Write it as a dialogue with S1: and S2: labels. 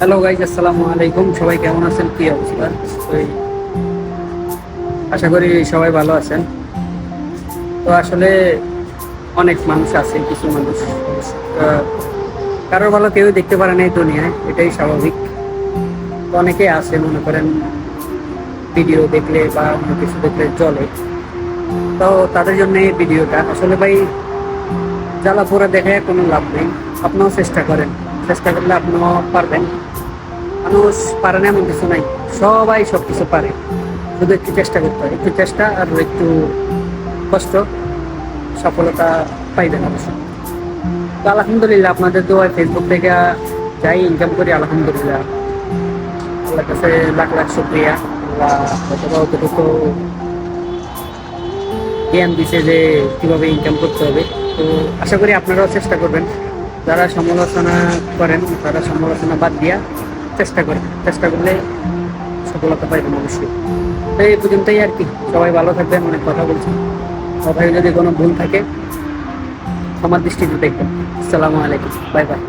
S1: Hello guys আসসালামু আলাইকুম। সবাই কেমন আছেন? কি অবস্থা? আশা করি সবাই ভালো আছেন। তো আসলে অনেক মানুষ আছে, কিছু মানুষ। কারোর ভালো কেউ দেখতে পারে না এই দুনিয়ায়, এটাই স্বাভাবিক। তো অনেকে আছে, মনে করেন, ভিডিও দেখলে বা অন্য কিছু দেখলে চলে তো তাদের জন্য এই ভিডিওটা, আসলে ভাই জ্বালা পোড়া দেখে কোনো লাভ নেই। আপনিও চেষ্টা করেন। চেষ্টা করলে আপনিও পারবেন। মানুষ পারে না, এমন কিছু নাই। সবাই সব কিছু পারে। শুধু একটু চেষ্টা করতে হয়। একটু চেষ্টা আর একটু কষ্ট, সফলতা পাইবেন অবশ্যই তো আলহামদুলিল্লাহ, আপনাদের তো ফেসবুক থেকে যাই ইনকাম করি, আলহামদুলিল্লাহ। আল্লাহ কাছে লাখ লাখ শুক্রিয়া। অতটুকু জ্ঞান দিছে যে কীভাবে ইনকাম করতে হবে। তো আশা করি আপনারাও চেষ্টা করবেন। যারা সমালোচনা করেন, তারা সমালোচনা বাদ দিয়া চেষ্টা করে, চেষ্টা করলে সফলতা পাইবেন অবশ্যই। তো এই পর্যন্তই আর কি। সবাই ভালো থাকবেন, অনেক কথা বলছি। সবাই যদি কোনো ভুল থাকে আমার দৃষ্টিতে দেখবেন। আসসালামু আলাইকুম। Bye bye.